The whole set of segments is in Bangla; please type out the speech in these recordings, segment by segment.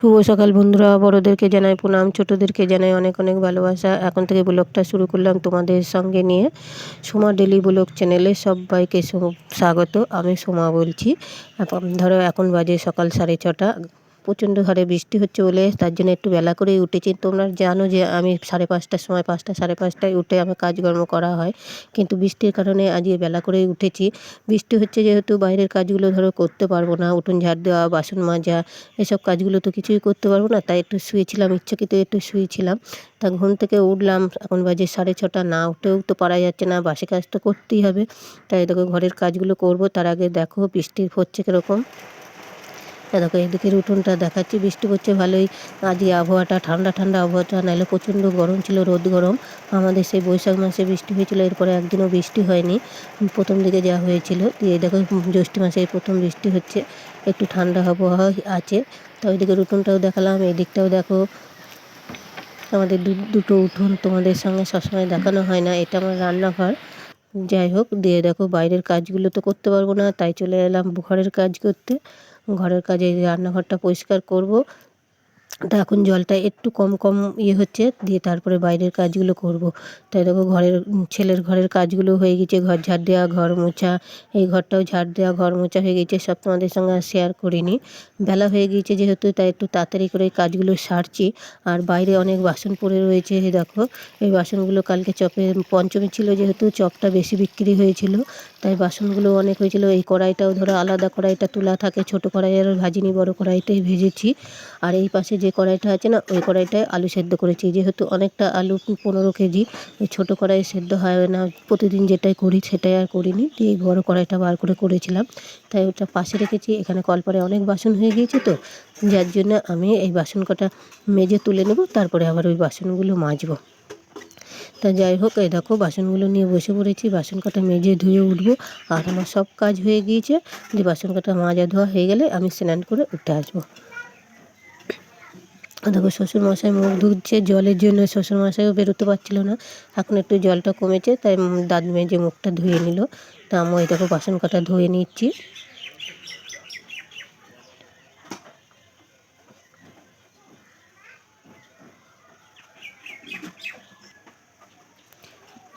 শুভ সকাল বন্ধুরা, বড়োদেরকে জানাই প্রণাম, ছোটোদেরকে জানাই অনেক অনেক ভালোবাসা। এখন থেকে ব্লগটা শুরু করলাম তোমাদের সঙ্গে নিয়ে। সোমা ডেলি ব্লগ চ্যানেলে সবাইকে স্বাগত। আমি সোমা বলছি। ধরো এখন বাজে সকাল সাড়ে ছটা। প্রচণ্ড হারে বৃষ্টি হচ্ছে বলে তার জন্য একটু বেলা করেই উঠেছি। তোমরা জানো যে আমি সাড়ে পাঁচটার সময়, পাঁচটা, সাড়ে পাঁচটায় উঠে আমার কাজকর্ম করা হয়। কিন্তু বৃষ্টির কারণে আজকে বেলা করেই উঠেছি। বৃষ্টি হচ্ছে যেহেতু বাইরের কাজগুলো ধরো করতে পারব না, উঠোন ঝাড় দেওয়া, বাসন মাজা, এসব কাজগুলো তো কিছুই করতে পারব না, তাই একটু শুয়েছিলাম, ইচ্ছাকৃত একটু শুয়েছিলাম। তা ঘুম থেকে উঠলাম, এখন বাজে সাড়ে ছটা, না উঠেও তো পারা যাচ্ছে না, বাসি কাজ তো করতেই হবে। তাই দেখো ঘরের কাজগুলো করব, তার আগে দেখো বৃষ্টি হচ্ছে কীরকম। দেখো এদিকে উঠোনটা দেখাচ্ছি, বৃষ্টি পড়ছে ভালোই। আজকে আবহাওয়াটা ঠান্ডা ঠান্ডা আবহাওয়াটা, নাহলে প্রচণ্ড গরম ছিল, রোদ গরম। আমাদের সেই বৈশাখ মাসে বৃষ্টি হয়েছিল, এরপরে একদিনও বৃষ্টি হয়নি। প্রথম দিকে যা হয়েছিল দিয়ে দেখো, জ্যৈষ্ঠ মাসে প্রথম বৃষ্টি হচ্ছে, একটু ঠান্ডা আবহাওয়া আছে। তো ওইদিকে উঠোনটাও দেখালাম এদিকটাও দেখো। আমাদের দুটো উঠোন তোমাদের সঙ্গে সবসময় দেখানো হয় না, এটা আমার রান্নাঘর। যাই হোক, দিয়ে দেখো, বাইরের কাজগুলো তো করতে পারব না, তাই চলে এলাম ঘরের কাজ করতে। ঘরের কাজে রান্নাঘরটা পরিষ্কার করব। তা এখন জলটা একটু কম কম ইয়ে হচ্ছে, দিয়ে তারপরে বাইরের কাজগুলো করব। তাই দেখো ঘরের, ছেলের ঘরের কাজগুলো হয়ে গেছে, ঘর ঝাড় দেওয়া, ঘর মোছা, এই ঘরটাও ঝাড় দেওয়া, ঘর মোছা হয়ে গেছে, সব তোমাদের সঙ্গে শেয়ার করিনি। বেলা হয়ে গিয়েছে যেহেতু, তাই একটু তাড়াতাড়ি করে কাজগুলো সারছি। আর বাইরে অনেক বাসন পড়ে রয়েছে দেখো, এই বাসনগুলো কালকে চপে, পঞ্চমী ছিল যেহেতু, চপটা বেশি বিক্রি হয়েছিল। তাই বাসনগুলো অনেক হয়েছিল। এই কড়াইটাও ধরো আলাদা কড়াইটা তোলা থাকে, ছোটো কড়াই আর ভাজিনি, বড় কড়াইটাই ভেজেছি। আর এই পাশে যে কড়াইটা আছে না, ওই কড়াইটায় আলু সেদ্ধ করেছি। যেহেতু অনেকটা আলু পনেরো কেজি ওই ছোটো কড়াই সেদ্ধ হয় না, প্রতিদিন যেটাই করি সেটাই আর করিনি। দিয়ে বড় কড়াইটা বার করে করেছিলাম। তাই ওটা পাশে রেখেছি। এখানে কলপারে অনেক বাসন হয়ে গিয়েছে তো, যার জন্য আমি এই বাসন কটা মেজে তুলে নেব, তারপরে আবার ওই বাসনগুলো মাজবো। তা যাই হোক, এই দেখো বাসনগুলো নিয়ে বসে পড়েছি। বাসন কাটা মেজে ধুয়ে উঠবো। আর আমার সব কাজ হয়ে গিয়েছে। যে বাসন কাটা মাজা ধোয়া হয়ে গেলে আমি স্নান করে উঠে আসব। দেখো শ্বশুরমশাই মুখ ধুচ্ছে, জলের জন্য শ্বশুরমশাইও বেরোতে পারছিল না। এখন একটু জলটা কমেছে, তাই দাঁত মেজে মুখটা ধুয়ে নিল, তা আমি ওই দেখো বাসন কাটা ধুয়ে নিচ্ছি।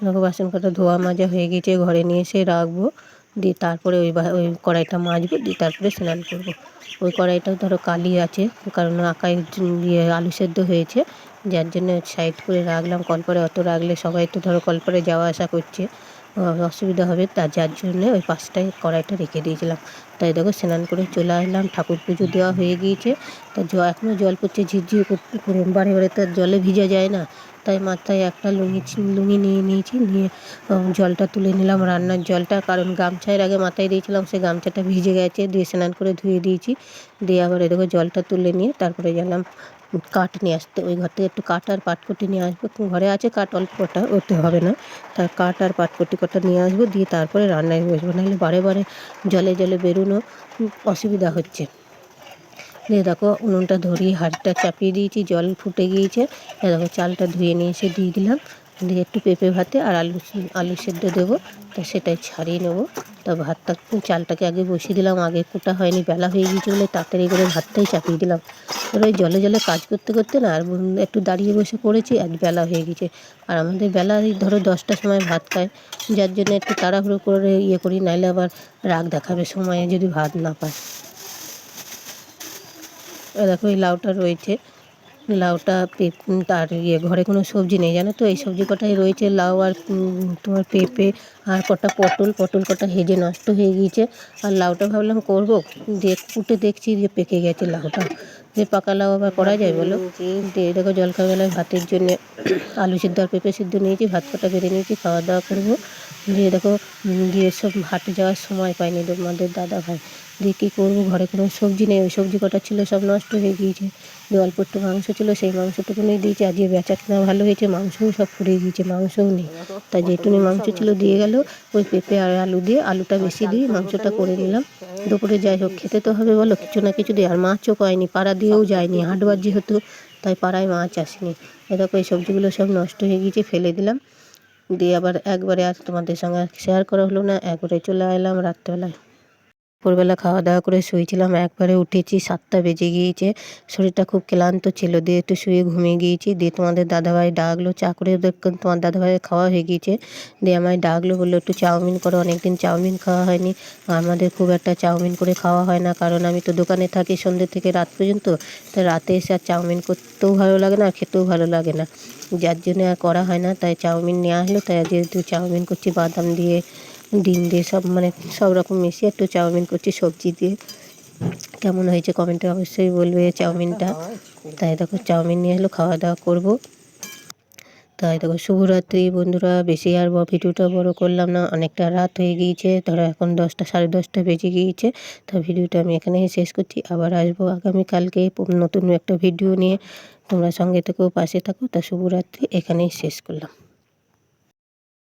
দেখো বাসন কাটা ধোয়া মাজা হয়ে গেছে, ঘরে নিয়ে এসে রাখব। দিয়ে তারপরে ওই ওই কড়াইটা মাজবো, দিয়ে তারপরে স্নান করব। ওই কড়াইটাও ধরো কালি আছে, কারণ আকায় ইয়ে আলু সেদ্ধ হয়েছে। যার জন্য সাইড করে রাখলাম কলপরে অত রাখলে সবাই তো ধরো কলপরে যাওয়া আসা করছে। অসুবিধা হবে তার যার জন্যে ওই পাশটায় কড়াইটা রেখে দিয়েছিলাম। তাই দেখো স্নান করে চলে আসলাম, ঠাকুর পুজো দেওয়া হয়ে গিয়েছে। তা জ এখনও জল পড়ছে, ঝিরঝির বারে বারে তো জলে ভিজা যায় না। তাই মাথায় একটা লুঙ্গি লুঙ্গি নিয়ে নিয়েছি, নিয়ে জলটা তুলে নিলাম রান্নার জলটা। কারণ গামছার আগে মাথায় দিয়েছিলাম, সে গামছাটা ভিজে গেছে, দিয়ে স্নান করে ধুয়ে দিয়েছি। দিয়ে আবার এদিকে জলটা তুলে নিয়ে তারপরে গেলাম কাঠ নিয়ে আসতে, ওই ঘর থেকে একটু কাঠ আর পাটকুটি নিয়ে আসব। ঘরে আছে কাঠ, অল্প কটা ওতে হবে না। তার কাঠ আর পাটকুটি কটা নিয়ে আসব, দিয়ে তারপরে রান্নায় বসবো। নাহলে বারে বারে জলে জলে বেরোনো অসুবিধা হচ্ছে। দিয়ে দেখো উনুনটা ধরিয়ে হাঁড়িটা চাপিয়ে দিয়েছি, জল ফুটে গিয়েছে। দেখো চালটা ধুয়ে নিয়ে এসে দিয়ে দিলাম। দিয়ে একটু পেঁপে ভাতে আর আলু আলু সেদ্ধ দেবো, তা সেটাই ছাড়িয়ে নেব। তা ভাতটা, চালটাকে আগে বসিয়ে দিলাম, আগে কোটা হয়নি, বেলা হয়ে গিয়েছে বলে তাড়াতাড়ি করে ভাতটাই চাপিয়ে দিলাম। এবার ওই জলে জলে কাজ করতে করতে না আর একটু দাঁড়িয়ে বসে পড়েছি, আজ বেলা হয়ে গেছে আর আমাদের বেলা ধরো দশটার সময় ভাত খায়, যার জন্য একটু তাড়াহুড়ো করে ইয়ে করি নাহলে আবার রাগ দেখাবে সময়ে যদি ভাত না পায়। দেখো এই লাউটা রয়েছে। লাউটা তার ইয়ে ঘরে কোনো সবজি নেই, জানো তো? এই সবজি কটাই রয়েছে, লাউ আর তোমার পেঁপে আর কটা পটল। পটল কটা হেজে নষ্ট হয়ে গিয়েছে। আর লাউটা ভাবলাম করব দেখ কুটে দেখছি যে পেকে গেছে লাউটা। যে পাকা লাউ আবার করা যায় বলো? দেখো জলখাবেলায় ভাতের জন্য আলু সিদ্ধ আর পেঁপে সিদ্ধ নিয়েছি ভাত কটা বেড়ে নিয়েছি খাওয়া দাওয়া করব। দিয়ে দেখো গিয়ে সব হাটে যাওয়ার সময় পাইনি তোমাদের দাদা ভাই দিয়ে কী করব? ঘরে কোনো সবজি নেই ওই সবজি কটা ছিল সব নষ্ট হয়ে গিয়েছে। দিয়ে অল্প মাংস ছিল, সেই মাংসটুকুনি দিয়েছি। আজকে বেচা কেনা ভালো হয়েছে, মাংসও সব ফুরিয়ে গিয়েছে, মাংসও নেই। তাই যেটুনি মাংস ছিল দিয়ে গেল, ওই পেঁপে আর আলু দিয়ে, আলুটা বেশি দিয়ে মাংসটা করে নিলাম। দুপুরে যাই হোক, খেতে তো হবে বলো, কিছু না কিছু দিয়ে, আর মাছও পায়নি পাড়া দিয়েও যায়নি হাটবার যেহেতু তাই পাড়ায় মাছ আসেনি। এরকম এই সবজিগুলো সব নষ্ট হয়ে গিয়েছে, ফেলে দিলাম। দিয়ে আবার একবারে আর তোমাদের সঙ্গে শেয়ার করা হলো না, একবারে চলে এলাম রাত্রেবেলায়। ভোরবেলা খাওয়া দাওয়া করে শুয়েছিলাম। একবারে উঠেছি, সাতটা বেজে গিয়েছে। শরীরটা খুব ক্লান্ত ছিল। দিয়ে একটু শুয়ে ঘুমিয়ে গিয়েছি। দিয়ে তোমাদের দাদাভাই ডাকলো, চা করে তোমার দাদাভাইয়ের খাওয়া হয়ে গিয়েছে। দিয়ে আমায় ডাকলো, বলল, একটু চাউমিন করো, অনেকদিন চাউমিন খাওয়া হয়নি। আমাদের খুব একটা চাউমিন করে খাওয়া হয় না। কারণ আমি তো দোকানে থাকি সন্ধ্যে থেকে রাত পর্যন্ত। তো রাতে এসে আর চাউমিন করতেও ভালো লাগে না খেতেও ভালো লাগে না। যার জন্য আর করা হয় না। তাই চাউমিন নেওয়া হলো তাই যেহেতু চাউমিন করছি, বাদাম দিয়ে ডিম দিয়ে সব মানে সব রকম মিশিয়ে একটু চাউমিন করছি, সবজি দিয়ে। কেমন হয়েছে কমেন্টে অবশ্যই বলবে চাউমিনটা। তাই দেখো, চাউমিন নিয়ে এলো খাওয়া দাওয়া করব। তাই দেখো, শুভরাত্রি বন্ধুরা, বেশি আর ভিডিওটা বড় করলাম না, অনেকটা রাত হয়ে গিয়েছে, ধরো এখন দশটা, সাড়ে দশটা বেজে গিয়েছে। তা ভিডিওটা আমি এখানেই শেষ করছি, আবার আসব আগামীকালকে নতুন একটা ভিডিও নিয়ে। তোমরা সঙ্গে থেকেও পাশে থাকো, তা শুভরাত্রি, এখানেই শেষ করলাম।